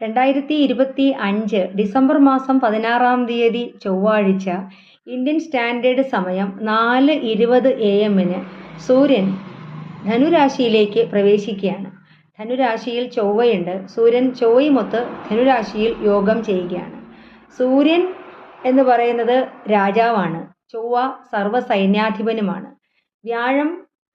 രണ്ടായിരത്തി ഇരുപത്തി അഞ്ച് ഡിസംബർ മാസം പതിനാറാം തീയതി ചൊവ്വാഴ്ച ഇന്ത്യൻ സ്റ്റാൻഡേർഡ് സമയം നാല് ഇരുപത് എ എമ്മിന് സൂര്യൻ ധനുരാശിയിലേക്ക് പ്രവേശിക്കുകയാണ്. ധനുരാശിയിൽ ചൊവ്വയുണ്ട്. സൂര്യൻ ചൊവ്വയുമൊത്ത് ധനുരാശിയിൽ യോഗം ചെയ്യുകയാണ്. സൂര്യൻ എന്ന് പറയുന്നത് രാജാവാണ്. ചൊവ്വ സൈന്യാധിപനുമാണ് വ്യാഴം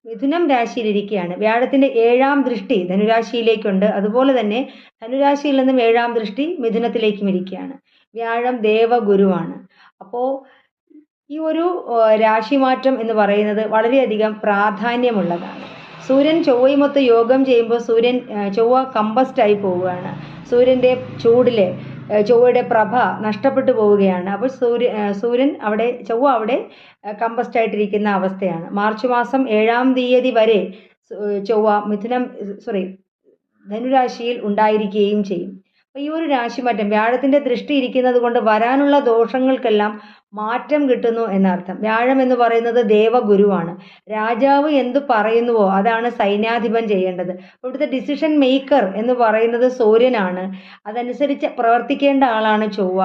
മിഥുനം രാശിയിലിരിക്കുകയാണ് വ്യാഴത്തിന്റെ ഏഴാം ദൃഷ്ടി ധനുരാശിയിലേക്കുണ്ട്. അതുപോലെ തന്നെ ധനുരാശിയിൽ നിന്നും ഏഴാം ദൃഷ്ടി മിഥുനത്തിലേക്കും ഇരിക്കുകയാണ്. വ്യാഴം ദേവഗുരുവാണ്. അപ്പോൾ ഈ ഒരു രാശിമാറ്റം എന്ന് പറയുന്നത് വളരെയധികം പ്രാധാന്യമുള്ളതാണ്. സൂര്യൻ ചൊവ്വയുമൊത്ത് യോഗം ചെയ്യുമ്പോൾ സൂര്യൻ ചൊവ്വ കമ്പസ്റ്റായി പോവുകയാണ്. സൂര്യന്റെ ചൂടിൽ ചൊവ്വയുടെ പ്രഭ നഷ്ടപ്പെട്ടു പോവുകയാണ്. അപ്പോൾ സൂര്യ സൂര്യൻ അവിടെ ചൊവ്വ അവിടെ കമ്പസ്റ്റ് ആയിട്ടിരിക്കുന്ന അവസ്ഥയാണ്. മാർച്ച് മാസം ഏഴാം തീയതി വരെ ചൊവ്വ മിഥുനം സോറി ധനുരാശിയിൽ ഉണ്ടായിരിക്കുകയും ചെയ്യും. അപ്പോൾ ഈ ഒരു രാശിമാറ്റം വ്യാഴത്തിന്റെ ദൃഷ്ടി ഇരിക്കുന്നത് കൊണ്ട് വരാനുള്ള ദോഷങ്ങൾക്കെല്ലാം മാറ്റം കിട്ടുന്നു എന്നർത്ഥം. വ്യാഴം എന്ന് പറയുന്നത് ദേവഗുരുവാണ്. രാജാവ് എന്ത് പറയുന്നുവോ അതാണ് സൈന്യാധിപൻ ചെയ്യേണ്ടത്. ഇവിടുത്തെ ഡിസിഷൻ മേക്കർ എന്ന് പറയുന്നത് സൂര്യനാണ്. അതനുസരിച്ച് പ്രവർത്തിക്കേണ്ട ആളാണ് ചൊവ്വ.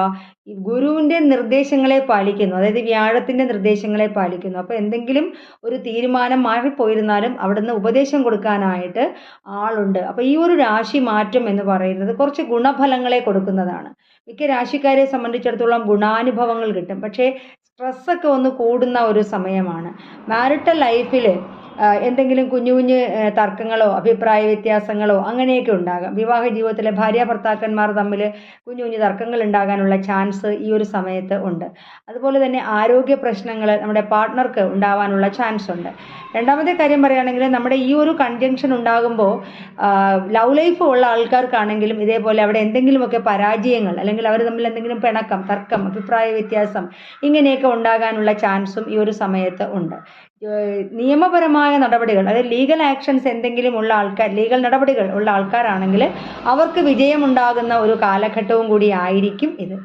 ഗുരുവിന്റെ നിർദ്ദേശങ്ങളെ പാലിക്കുന്നു. അതായത് വ്യാഴത്തിന്റെ നിർദ്ദേശങ്ങളെ പാലിക്കുന്നു. അപ്പോൾ എന്തെങ്കിലും ഒരു തീരുമാനം മാറിപ്പോയിരുന്നാലും അവിടുന്ന് ഉപദേശം കൊടുക്കാനായിട്ട് ആളുണ്ട്. അപ്പോൾ ഈ ഒരു രാശി മാറ്റം എന്ന് പറയുന്നത് കുറച്ച് ഗുണഫലങ്ങളെ കൊടുക്കുന്നതാണ്. മിക്ക രാശിക്കാരെ സംബന്ധിച്ചിടത്തോളം ഗുണാനുഭവങ്ങൾ കിട്ടും. സ്ട്രെസ്സൊക്കെ ഒന്ന് കൂടുന്ന ഒരു സമയമാണ്. മാരിറ്റൽ ലൈഫിൽ എന്തെങ്കിലും കുഞ്ഞു കുഞ്ഞു തർക്കങ്ങളോ അഭിപ്രായ വ്യത്യാസങ്ങളോ അങ്ങനെയൊക്കെ ഉണ്ടാകാം. വിവാഹ ജീവിതത്തിലെ ഭാര്യ ഭർത്താക്കന്മാർ തമ്മിൽ കുഞ്ഞു കുഞ്ഞു തർക്കങ്ങൾ ഉണ്ടാകാനുള്ള ചാൻസ് ഈ ഒരു സമയത്ത് ഉണ്ട്. അതുപോലെ തന്നെ ആരോഗ്യ പ്രശ്നങ്ങൾ നമ്മുടെ പാർട്ട്ണർക്ക് ഉണ്ടാവാനുള്ള ചാൻസ് ഉണ്ട്. രണ്ടാമത്തെ കാര്യം പറയുകയാണെങ്കിൽ നമ്മുടെ ഈ ഒരു കൺജങ്ഷൻ ഉണ്ടാകുമ്പോൾ ലവ് ലൈഫ് ഉള്ള ആൾക്കാർക്കാണെങ്കിലും ഇതേപോലെ അവിടെ എന്തെങ്കിലുമൊക്കെ പരാജയങ്ങൾ അല്ലെങ്കിൽ അവർ തമ്മിൽ എന്തെങ്കിലും പിണക്കം തർക്കം അഭിപ്രായ വ്യത്യാസം ഇങ്ങനെയൊക്കെ ഉണ്ടാകാനുള്ള ചാൻസും ഈ ഒരു സമയത്ത് ഉണ്ട്. നിയമപരമായ നടപടികൾ അതായത് ലീഗൽ ആക്ഷൻസ് എന്തെങ്കിലും ഉള്ള ആൾക്കാർ ലീഗൽ നടപടികൾ ഉള്ള ആൾക്കാരാണെങ്കിൽ അവർക്ക് വിജയമുണ്ടാകുന്ന ഒരു കാലഘട്ടവും കൂടി ആയിരിക്കും ഇത്.